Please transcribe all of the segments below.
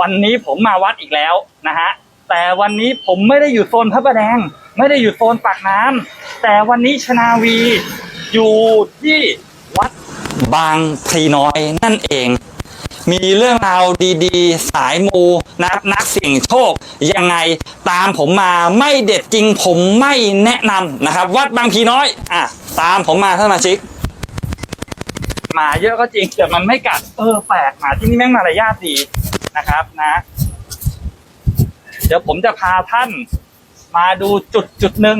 วันนี้ผมมาวัดอีกแล้วนะฮะแต่วันนี้ผมไม่ได้อยู่โซนพระประแดง ไม่ได้อยู่โซนปากน้ำแต่วันนี้ชนาวีอยู่ที่วัดบางพลีน้อยนั่นเอง มีเรื่องราวดีๆ สายมูนะครับนักเสี่ยงโชค ยังไงตามผมมาไม่เด็ดจริงผมไม่แนะนำนะครับ วัดบางพีน้อย อะ ตามผมมาท่านสมาชิกหมาเยอะก็จริงแต่มันไม่กัดเออแปลกหมาที่นี่แม่งมารยาทดี นะครับนะ เดี๋ยวผมจะพาท่านมาดูจุดจุดหนึ่ง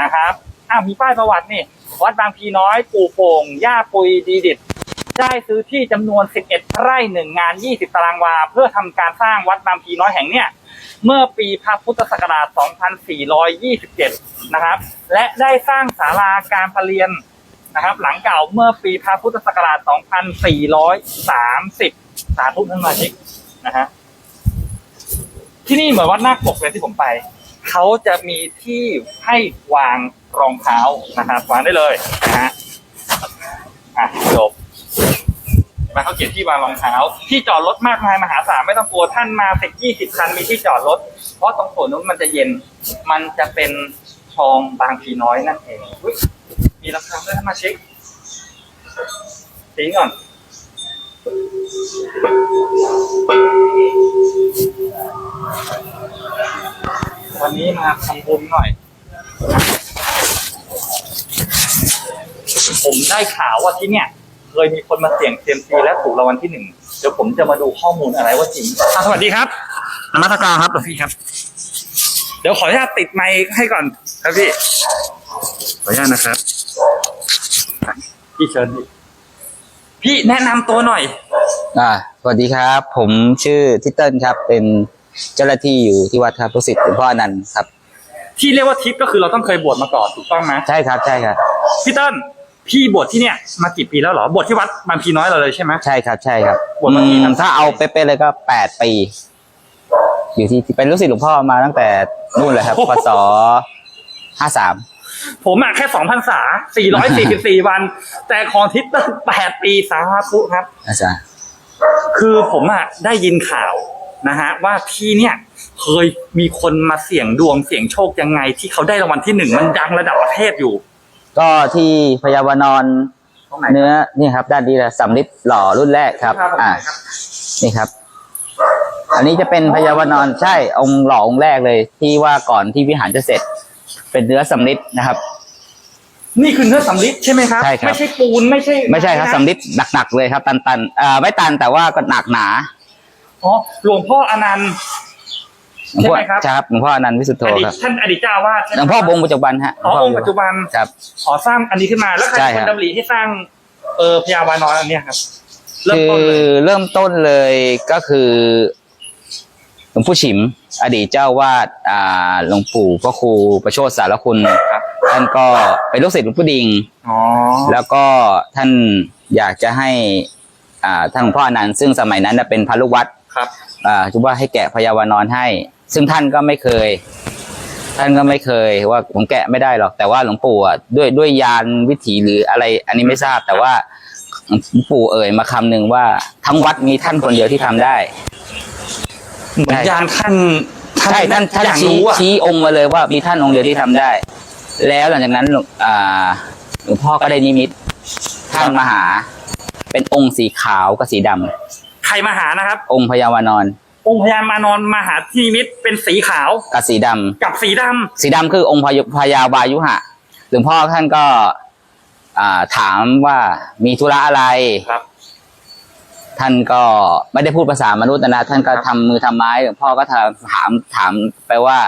นะครับอ้าวมีป้ายประวัตินี่ วัดบางพีน้อยปู่โป่ง ย่าปุยดีดิดได้ซื้อที่จำนวน 11 ไร่หนึ่งงาน 20 ตารางวา เพื่อทำการสร้างวัดบางพีน้อยแห่งเนี้ยเมื่อปีพระพุทธศักราช 2427 นะครับ และได้สร้างศาลาการประเรียนนะครับ หลังเก่าเมื่อปีพระพุทธศักราช 2430 สาธุท่านสมาชิก นะฮะที่นี่เหมือนวัดนาคปกเลยที่ผมไปเขาจะมีที่ให้วางรองเท้านะครับวางได้เลยนะฮะอะจบมาเขาเขียนที่วางรองเท้า ที่จอดรถมากมายมหาศาลไม่ต้องกลัวท่านมาสิบยี่สิบคันมีที่จอดรถ เพราะตรงส่วนนู้นมันจะเย็น มันจะเป็นคลองบางพีน้อยนั่นเองมีราคาด้วยท่ามาเช็คทิ้งก่อน วันนี้มาทำบุญหน่อย ผมได้ข่าวว่าที่เนี่ย เคยมีคนมาเสี่ยงเซียมซีและถูกรางวัลที่หนึ่ง เดี๋ยวผมจะมาดูข้อมูลอะไรว่าจริงอะสวัสดีครับนมัสการครับหลวงพี่ครับ เดี๋ยวขออนุญาตติดไมค์ให้ก่อนครับพี่ ขออนุญาตนะครับ พี่เชิญพี่ พี่แนะนำตัวหน่อย อ่าสวัสดีครับ ผมชื่อทิตเติ้ลครับ เป็นเจ้าหน้าที่อยู่ที่วัดครับลูกศิษย์หลวงพ่ออนันต์ครับ ที่เรียกว่าทิปก็คือเราต้องเคยบวชมาก่อนถูกต้องไหมใช่ครับใช่ครับ พี่เติ้ลพี่บวชที่เนี่ยมากี่ปีแล้วเหรอบวชที่วัดบางพีน้อยเราเลยใช่ไหม ใช่ครับใช่ครับบวชมากี่อืพรรมษาถ้าเอาเป๊ะๆเลยก็แปดปี อยู่ที่เป็นลูกศิษย์หลวงพ่อมาตั้งแต่นู่นเลยครับพศห้าสาม ผมอะแค่สองพันษาสี่ร้อยสี่สิบสี่วัน แต่ของทิปเติ้ลแปดปีสาธุครับ อาจารย์ คือผมอะได้ยินข่าวนะฮะว่าที่เนี่ยเคยมีคนมาเสี่ยงดวงเสี่ยงโชคยังไง ที่เขาได้รางวัลที่หนึ่งมันดังระดับประเทศอยู่ ก็ที่พยาวานอนตรงไหนเนื้อนี่ครับ ด้านนี้แหละสำลิดหล่อรุ่นแรกครับ อ่า นี่ครับ อันนี้จะเป็นพยาวานอนใช่องค์หล่อองค์แรกเลย ที่ว่าก่อนที่วิหารจะเสร็จ เป็นเนื้อสำลิดนะครับ นี่คือเนื้อสำลิดใช่ไหมครับ ใช่ครับ ไม่ใช่ปูนไม่ใช่ไม่ใช่ครับสำลิดหนักๆเลยครับ ตันๆเอ่อไม่ตันแต่ว่าก็หนักหนาอ๋อหลวงพ่ออนันต์ หลวงพ่อใช่ไหมครับ ครับหลวงพ่ออนันต์วิสุทโธอดีตครับท่านอดีตเจ้าอาวาสใช่ไหลวงพ่อองค์ปัจจุบันฮะอ๋อองค์ปัจจุบันครับ ขอสร้างอันนี้ขึ้นมาแล้วใครใช่เป็นคครับ นดำริให้สร้างเออพยาวานอนอันเนี้ยครับเริ่มคือต้นเลยเริ่มต้นเลยก็คือห ลวงปู่ฉิม อดีตเจ้าวาดอ่าหลวงปู่พระครูประโชติสารคุณครับท่านก็เป็นลูกศิษย์หลวงปู่ดิงอ๋อแล้วก็ท่านอยากจะให้อ่าท่านหลวงพ่ออนันต์ซึ่งสมัยนั้นน่ะเป็นพระลูกวัดครับอ่าจุว่าให้แกะพยาวานอนให้ ซึ่งท่านก็ไม่เคย ท่านก็ไม่เคยว่าผมแกะไม่ได้หรอก แต่ว่าหลวงปู่อะด้วยด้วยยานวิถีหรืออะไร อันนี้ไม่ทราบแต่ว่าหลวงปู่เอ่ยมาคำหนึ่งว่าทั้งวัดมีท่านคนเดียวที่ทำได้ เหมือนยานท่านใช่ท่านท่านอยากชี้รู้อะชี้องค์มาเลยว่ามีท่านองค์เดียวที่ทำได้ แล้วหลังจากนั้นหลวงอ่าหลวงพ่อก็ได้นิมิตท่านมาหา เป็นองค์สีขาวกับสีดำใครมาหานะครับ องค์พยาวานอนองค์พญามานอนมาหาที่นิมิตเป็นสีขาวกับสีดำกับสีดำสีดำคือองค์พยพยาวายุหะหลวงพ่อท่านก็อ่าถามว่ามีธุระอะไร ครับ ท่านก็ไม่ได้พูดภาษามนุษย์นะท่านก็ทำมือทำไม้หลวงพ่อก็ถามถามถามไปว่า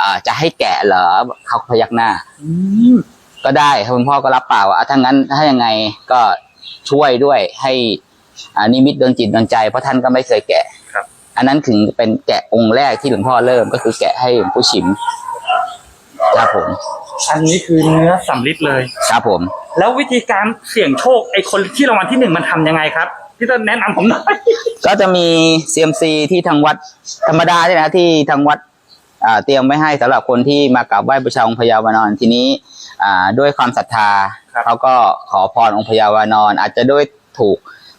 อ่าจะให้แกะเหรอเขาพยักหน้าอืมก็ได้ครับคุณพ่อก็รับปากว่าอะถ้างั้นถ้ายังไงก็ช่วยด้วยให้อ่านิมิตดนจิตดนใจเพราะท่านก็ไม่เคยแกะครับอันนั้นถึงเป็นแกะองค์แรกที่หลวงพ่อเริ่มก็คือแกะให้หลวงปู่ฉิมครับผม อันนี้คือเนื้อสำลิดเลย ครับผม แล้ววิธีการเสี่ยงโชคไอ้คนที่รางวัลที่หนึ่งมันทำยังไงครับพี่ต้นแนะนำผมหน่อย ก็จะมีเซียมซีที่ทางวัดธรรมดาเนี่ยนะที่ทางวัดอ่าเตรียมไว้ให้สำหรับคนที่มากราบไหว้บูชาองค์พญาวานอนทีนี้อ่าด้วยความศรัทธาครับ เขาก็ขอพรองค์พญาวานอน อาจจะด้วยถูก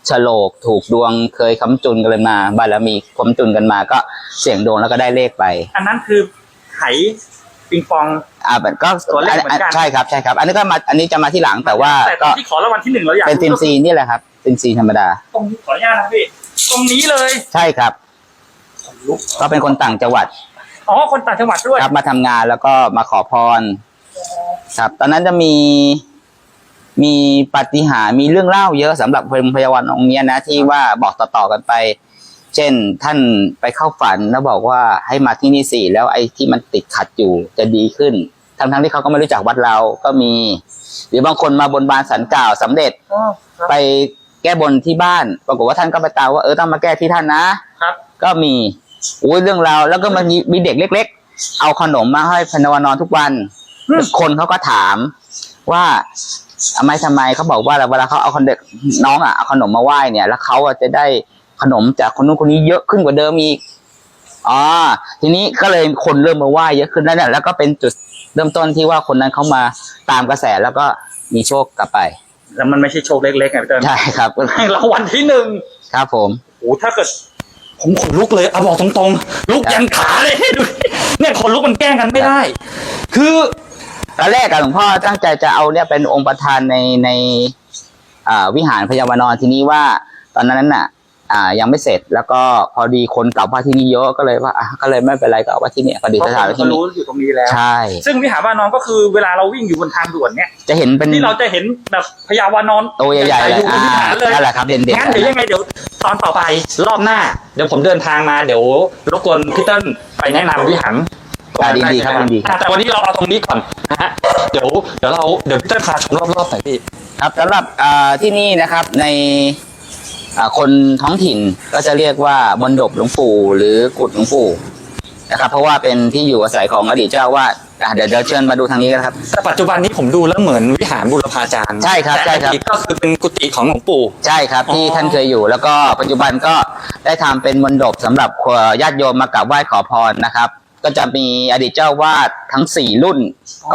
ฉลกถูกดวงเคยค้ำจุนกันมาบารมีค้ำจุนกันมาก็เสี่ยงดวงแล้วก็ได้เลขไป อันนั้นคือไห ปิงปอง อ่ามันก็ตัวเลขเหมือนกัน ใช่ครับใช่ครับ อันนี้ก็มาอันนี้จะมาที่หลังแต่ว่าแต่ตอก็นที่ขอรางวัลที่หนึ่งเราอยากเป็นซิมรู้ซีนี่แหละครับซิมซีธรรมดา ตรงนี้ขออนุญาตนะพี่ตรงนี้เลยใช่ครับลุกก็เป็นคนต่างจังหวัดอ๋อคนต่างจังหวัดด้วยครับมาทำงานแล้วก็มาขอพร ครับ ตอนนั้นจะมี มีปาฏิหาริย์มีเรื่องเล่าเยอะสำหรับพรหมพยาวันองค์เนี้ยนะที่ว่าบอกต่อๆกันไป เช่นท่านไปเข้าฝันแล้วบอกว่าให้มาที่นี่สิแล้วไอ้ที่มันติดขัดอยู่จะดีขึ้น ทั้งๆที่เขาก็ไม่รู้จักวัดเราก็มี หรือบางคนมาบนบานสันกล่าวสำเร็จอ๋อครับไปแก้บนที่บ้าน ปรากฏว่าท่านก็ไปตามว่าเออต้องมาแก้ที่ท่านนะครับ ก็มีอุ้ยเรื่องราวแล้วก็มันมีมีเด็กเล็ก ๆ เอาขนมมาให้พนวนอนทุกวันอืมคนเขาก็ถามว่าทำไมทำไมเขาบอกว่าเวลาเขาเอาคนเด็กน้องอะเอาขนมมาไหว้เนี่ย แล้วเขาอะจะได้ ขนมจากคนนู้นคนนี้เยอะขึ้นกว่าเดิมอีกอ๋อทีนี้ก็เลยคนเริ่มมาไหว้เยอะขึ้นแล้วเนี่ยแล้วก็เป็นจุดเริ่มต้นที่ว่าคนนั้นเขามาตามกระแสแล้วก็มีโชคกลับไป แล้วมันไม่ใช่โชคเล็กๆไงพี่เติ้ลใช่ครับให้รางวัลที่หนึ่งครับผมโอ้ถ้าเกิดผมขนลุกเลยเอาบอกตรงๆ ลุกยันขาเลยดูดิเนี่ยขนลุกมันแกล้งกันไม่ได้ คือตอนแรกอะหลวงพ่อตั้งใจจะเอาเนี่ยเป็นองค์ประธานในในอ่าวิหารพยาวนอนที่นี้ว่า ตอนนั้นน่ะ อ่ายังไม่เสร็จแล้วก็พอดีคนกลับว่าที่นี่เยอะก็เลยว่าอะก็เลยไม่เป็นไรก็เอาไว้ที่เนี่ยประดิษเพราะฐานผมไว้ก็ที่นี่รู้อยู่ตรงนี้แล้ว ใช่ ซึ่งวิหารวานอนก็คือเวลาเราวิ่งอยู่บนทางด่วนเนี่ยจะเห็นเป็นที่เราจะเห็นแบบพญาวานอนตัวใหญ่ๆอยู่บนวิหารเลยนั่นแหละครับเด่นๆงั้นเดี๋ยวยังไงเดี๋ยวตอนต่อไปรอบหน้า เดี๋ยวผมเดินทางมาเดี๋ยวรบกวนพี่เติ้ลไปแนะนำวิหารอ่าดีๆครับดีๆอะแต่วันนี้เราเอาตรงนี้ก่อนนะฮะเดี๋ยวเดี๋ยวเราเดี๋ยวพี่เติ้ลพาชมรอบๆหน่อยพี่ครับสำหรับอ่าที่นี่นะครับใน อ่าคนท้องถิ่นก็จะเรียกว่าบนดบหลวงปู่หรือกุดหลวงปู่นะครับ เพราะว่าเป็นที่อยู่อาศัยของอดีตเจ้าอาวาดอะเดี๋ยวเดี๋ยวเชิญมาดูทางนี้กันครับ แต่ปัจจุบันนี้ผมดูแล้วเหมือนวิหารบุรพาจารย์ใช่ครับแต่ใช่ครับ อดีตก็คือเป็นกุฏิของหลวงปู่ ใช่ครับที่อ๋อ ท่านเคยอยู่ แล้วก็ปัจจุบันก็ได้ทำเป็นมณฑปสำหรับญาติโยมมากราบไหว้ขอพรนะครับ ก็จะมีอดีตเจ้าวาดทั้งสี่รุ่น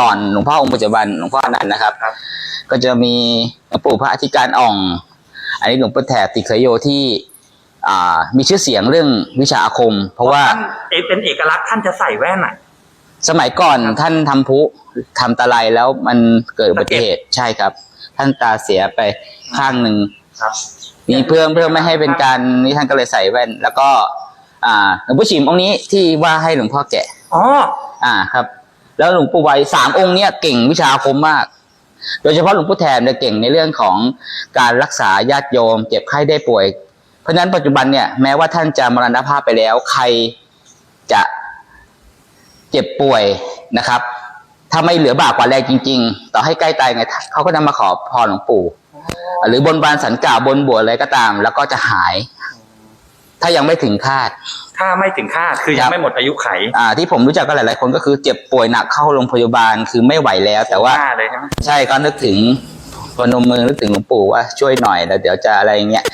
ก่อนหลวงพ่อองค์ปัจจุบันหลวงพ่ออนันต์นะครับ ก็จะมีหลวงปู่พระอธิการอ่อง อันนี้หลวงปู่แถบติเคยโยที่อ่ามีชื่อเสียงเรื่องวิชาอาคม เพราะว่าท่นเอกเป็นเอกลักษณ์ท่านจะใส่แว่นอะ สมัยก่อนท่านทำพลุทำตะไลแล้วมันเกิดอุบัติเหตุใช่ครับ ท่านตาเสียไปข้างหนึ่งครับนี่เพื่อเพื่อไม่ให้เป็นการนี่ท่านก็เลยใส่แว่น แล้วก็ อ่าหลวงปู่ชิมองค์นี้ที่ว่าให้หลวงพ่อแกะอ๋ออ่าครับ แล้วหลวงปู่ไวยสามองค์เนี้ยเก่งวิชาอาคมมาก โดยเฉพาะหลวงปู่แถมเนี่ยเก่งในเรื่องของการรักษาญาติโยม เจ็บไข้ได้ป่วย เพราะฉะนั้นปัจจุบันเนี่ยแม้ว่าท่านจะมรณภาพไปแล้ว ใครจะเจ็บป่วยนะครับ ถ้าไม่เหลือบากกว่าแรงจริง ๆ ต่อให้ใกล้ตายไงเขาก็จะมาขอพรหลวงปู่ หรือบนบานสันกล่าวบนบวชอะไรก็ตาม แล้วก็จะหาย ถ้ายังไม่ถึงคาด ถ้าไม่ถึงคาดคือคยัรังบไม่หมดอายุไขอ่า ที่ผมรู้จักกันหลาย ๆ คนก็คือเจ็บป่วยหนักเข้าโรงพยาบาลคือไม่ไหวแล้ว แต่ว่าหน้าเลยใช่ไหมใช่ก็นึกถึงพนมมือนึกถึงหลวงปู่ว่าช่วยหน่อยแล้วเดี๋ยวจะอะไรเงี้ย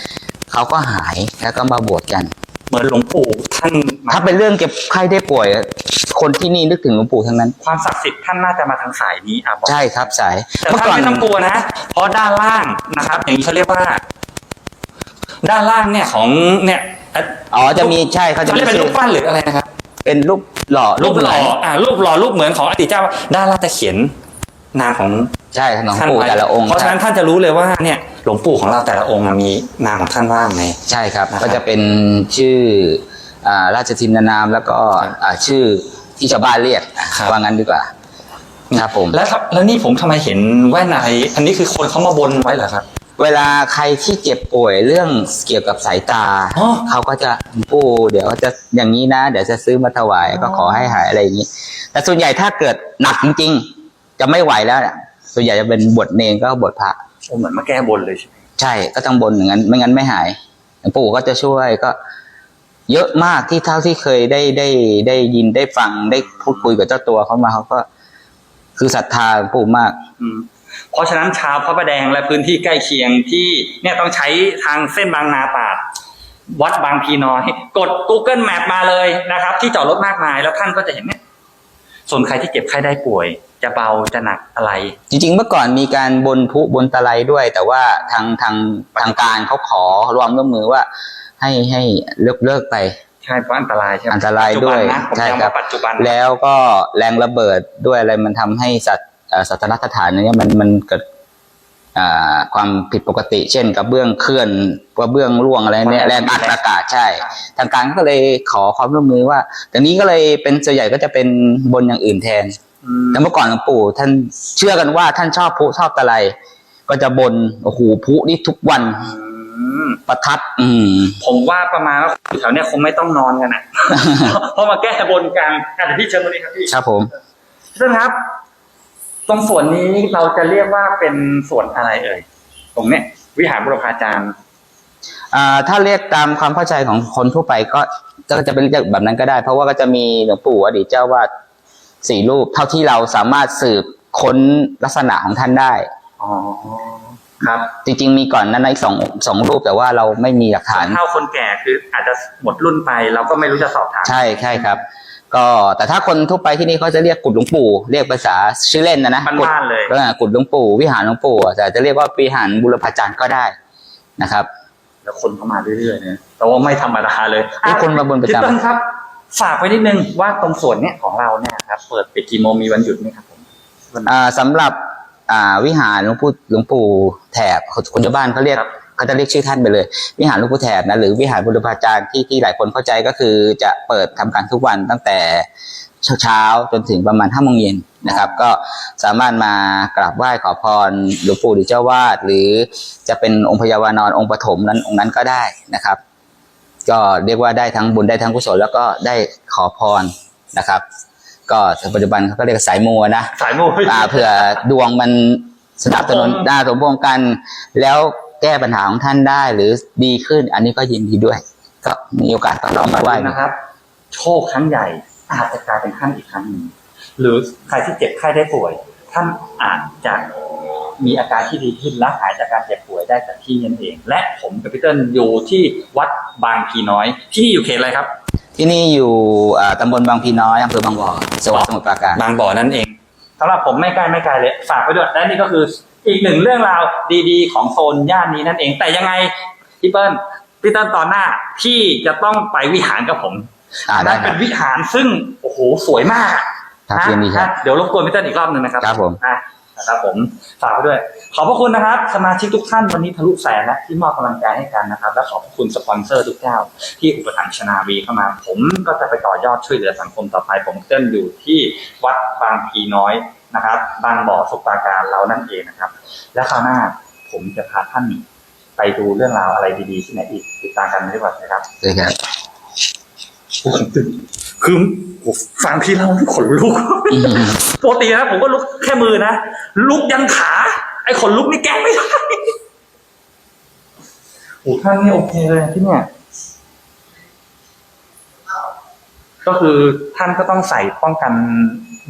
เขาก็หายแล้วก็มาบวชกัน เหมือนหลวงปู่ท่านมาถ้าเป็นเรื่องเก็บไข้ได้ป่วย คนที่นี่นึกถึงหลวงปู่ทั้งนั้น ความศักดิ์สิทธิ์ท่านน่าจะมาทางสายนี้อะบอก ใช่ครับสายแต่ท่านไม่ต้องกลัวนะ เพราะด้านล่างนะครับ อย่างนี้เขาเรียกว่า ด้านล่างเนี่ยของเนี่ยเอ่ออ๋อจะมีใช่เขาจะเขามีเรียกเป็นชื่รูอปปั้นหรืออะไรนะครับ เป็นรูปหล่อรูปหล่อมืนอ่ารูปหล่อรูปเหมือนของอดีตเจ้าด้านล่างจะเขียนนามของใช่หลวงท่านปู่ไว้แต่ละองค์เพราะฉะนั้นท่านจะรู้เลยว่าเนี่ยหลวงปู่ของเราแต่ละองค์อะมีนามของท่านว่างในใช่ครับนะครับ ก็จะเป็นชื่ออ่าราชทินนามแล้วก็อ่าชื่อที่ชาวบ้านเรียกอะว่างั้นดีกว่าครับผมแล้วครับแล้วนี่ผมทำไมเห็นแว่นอะไรอันนี้คือคนเขามาบนไว้เหรอครับ เวลาใครที่เจ็บป่วยเรื่องเกี่ยวกับสายตา อ๋อ เขาก็จะปู่เดี๋ยวจะอย่างนี้นะ เดี๋ยวจะซื้อมาถวายก็ขอให้หายอะไรอย่างนี้ แต่ส่วนใหญ่ถ้าเกิดหนักจริงๆ จะไม่ไหวแล้วเนี่ยส่วนใหญ่จะเป็นบทเนรก็บทพระโอ้เหมือนมาแก้บนเลยใช่ไหมใช่ก็ต้องบนอย่างนั้น ไม่งั้นไม่หายหลวงปู่ก็จะช่วยก็ เยอะมากที่เท่าที่เคยได้ได้ได้ยินได้ฟังได้พูดคุยกับเจ้าตัวเขามาเขาก็ คือศรัทธาหลวงปู่มาก อืม เพราะฉะนั้นชาวพระประแดงและพื้นที่ใกล้เคียงที่เนี่ยต้องใช้ทางเส้นบางนาตราดวัดบางพีน้อย กด Google Map มาเลยนะครับ ที่จอดรถมากมายแล้วท่านก็จะเห็นเนี่ยส่วนใครที่เจ็บไข้ได้ป่วย จะเบาจะหนักอะไร จริงๆ เมื่อก่อนมีการบนพุบนตะไลด้วย แต่ว่าทางทางทางการเขาขอความร่วมมือว่า ให้ให้เลิกเลิกไปใช่เพราะอันตรายใช่ไหมอันตรายด้วยปัจจุบันนะผมใช่ย้ำครับว่าปัจจุบันนะแล้วก็แรงระเบิดด้วยอะไรมันทำให้สัตว์เอ่อ สัตว์สถานเนี่ยมันมันเกิดอ่าความผิดปกติ เช่นกระเบื้องเคลื่อนกระเบื้องร่วงอะไรเนี่ยแรงอัดอากาศใช่ ทางการก็เลยขอความร่วมมือว่าแต่นี้ก็เลยเป็นส่วนใหญ่ก็จะเป็นบนอย่างอื่นแทนอืมแต่เมื่อก่อนหลวงปู่ ท่านเชื่อกันว่าท่านชอบพลุชอบตะไลก็จะบนโอ้โหพลุนี่ทุกวันอืมประทัด อืมผมว่าประมาณว่าแถวเนี้ยคงไม่ต้องนอนกันอะเพราะมาแก้บนกันอะเดี๋ยวพี่เชิญตรงนี้ครับพี่ครับผมท่านครับ ตรงส่วนนี้เราจะเรียกว่าเป็นส่วนอะไรเอ่ยตรงเนี้ยวิหารบุรพาจารย์อ่าถ้าเรียกตามความเข้าใจของคนทั่วไปก็ก็จะเป็นเรียกแบบนั้นก็ได้ เพราะว่าก็จะมีหลวงปู่อดีตเจ้าวาดสี่รูป เท่าที่เราสามารถสืบค้นลักษณะของท่านได้อ๋อครับ จริงๆมีก่อนนั้นอีกสองสองรูปแต่ว่าเราไม่มีหลักฐานเท่าคนแก่คืออาจจะหมดรุ่นไปเราก็ไม่รู้จะสอบถามใช่ใช่ครับ ก็แต่ถ้าคนทั่วไปที่นี่เขาจะเรียกกุดหลวงปู่เรียกภาษาชื่อเล่นนะนะบ้านๆเลยกุดออกุดหลวงปู่วิหารหลวงปู่แต่จะเรียกว่าวิหารบุรพาจารย์ก็ได้นะครับ แล้วคนเข้ามาเรื่อยๆเนี่ยแต่ว่าไม่ธรรมดาเลยมีคนมาบนประจำ พี่ต้นครับ ฝากไว้นิดนึงว่าตรงส่วนเนี้ยของเราเนี่ยครับ เปิดปิดกี่โมงมีวันหยุดไหมครับผม อ่าสำหรับอ่าวิหารหลวงปู่หลวงปู่แถบคนชาวบ้านเขาเรียกครับ เขาจะเรียกชื่อท่านไปเลย วิหารหลวงปู่แถบนะหรือวิหารบุรพาจารย์ที่ที่หลายคนเข้าใจก็คือจะเปิดทำการทุกวันตั้งแต่เช้าเช้าๆจนถึงประมาณห้าโมงเย็นนะครับ ก็สามารถมากราบไหว้ขอพรหลวงปู่หรือเจ้าวาดหรือจะเป็นองค์พญาวานอนองค์ปฐมนั้นองค์นั้นก็ได้นะครับ ก็เรียกว่าได้ทั้งบุญได้ทั้งกุศลแล้วก็ได้ขอพรนะครับ ก็ปัจจุบันเขาก็เรียกสายมูนะสายมูอ่าเผื่อดวงมันสนับสนุนสมพงษ์ได้สมพงษ์กันแล้วแก้ปัญหาของท่านได้หรือดีขึ้น อันนี้ก็ยินดีด้วย ก็มีโอกาสก็ลองมาไหว้ดูนะครับ โชคครั้งใหญ่อาจจะกลายเป็นขั้นอีกครั้งหนึ่งหรือใครที่เจ็บไข้ได้ป่วย ท่านอาจจะมีอาการที่ดีขึ้นและหายจากการเจ็บป่วยได้จากที่นั่นเอง และผมกับพี่เติ้ลอยู่ที่วัดบางพีน้อย ที่นี่อยู่เขตอะไรครับ ที่นี่อยู่อ่าตำบลบางพีน้อยอำเภอบางบ่อจังหวัดสมุทรปราการบางบ่อนั่นเองสำหรับผมไม่ใกล้ไม่ไกลเลยฝากไว้ด้วยและนี่ก็คือ อีกหนึ่งเรื่องราวดีๆ ของโซนย่านนี้นั่นเอง แต่ยังไงพี่เปิ้ลพี่เติ้ลตอนหน้าที่จะต้องไปวิหารกับผมอ่าได้นั่นคเป็รับนวิหารซึ่งโอ้โหสวยมากครับนะยินดีครับนะเดี๋ยวรบกวนพี่เติ้ลอีกรอบหนึ่งนะครับครับผมอะนะครับผมฝากไว้ด้วย ขอบพระคุณนะครับ สมาชิกทุกท่านวันนี้ทะลุแสนและที่มอบกำลังใจให้กันนะครับ และขอบพระคุณสปอนเซอร์ทุกเจ้า ที่อุปถัมภ์ชนาวีเข้ามา ผมก็จะไปต่อยอดช่วยเหลือสังคมต่อไปผมเต้นอยู่ที่วัดบางพีน้อย นะครับ บางบ่อสุปราการเรานั่นเองนะครับ และคราวหน้าผมจะพาท่านไปดูเรื่องราวอะไรดีๆที่ไหนอีกติดตามกันได้ก่อนนะครับเลยครับผมตื่นคือผมฟังพี่เล่าที่ขนลุกอืมปกตินะผมก็ลุกแค่มือนะลุกยันขา ไอ้ขนลุกนี่แก้ไม่ได้โอ้ท่านนี่โอเคเลยที่เนี่ยก็คือท่านก็ต้องใส่ป้องกัน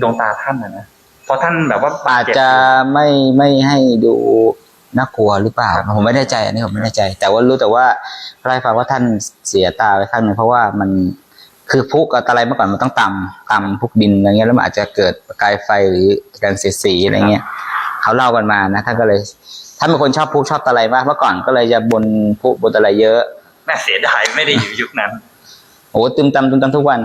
ดวงตาท่านนะนะเพราะท่านแบบว่าบาอาดจเจ็บจะไม่ไม่ให้ดูน่ากลัวหรือเปล่า ผมไม่แน่ใจอันนี้ผมไม่แน่ใจ แต่ว่ารู้แต่ว่าไล่ฟังว่าท่านเสียตาไปข้างหนึ่งเพราะว่ามันคือพุกับตะไลเมื่อก่อนมันต้องต่ำต่ำพุกดินอะไรเงี้ยแล้วมันอาจจะเกิดประกายไฟหรือการเสียดสีอะไรเงี้ยเขาเล่ากันมานะท่านก็เลยท่านเป็นคนชอบพุชอบตะไลมากเมื่อก่อนก็เลยจะบนพุบนตะไลเยอะแม่เสียดายไม่ได้อยู่ยุคนั้นโอ้ตึมตำตึมตำทุกวัน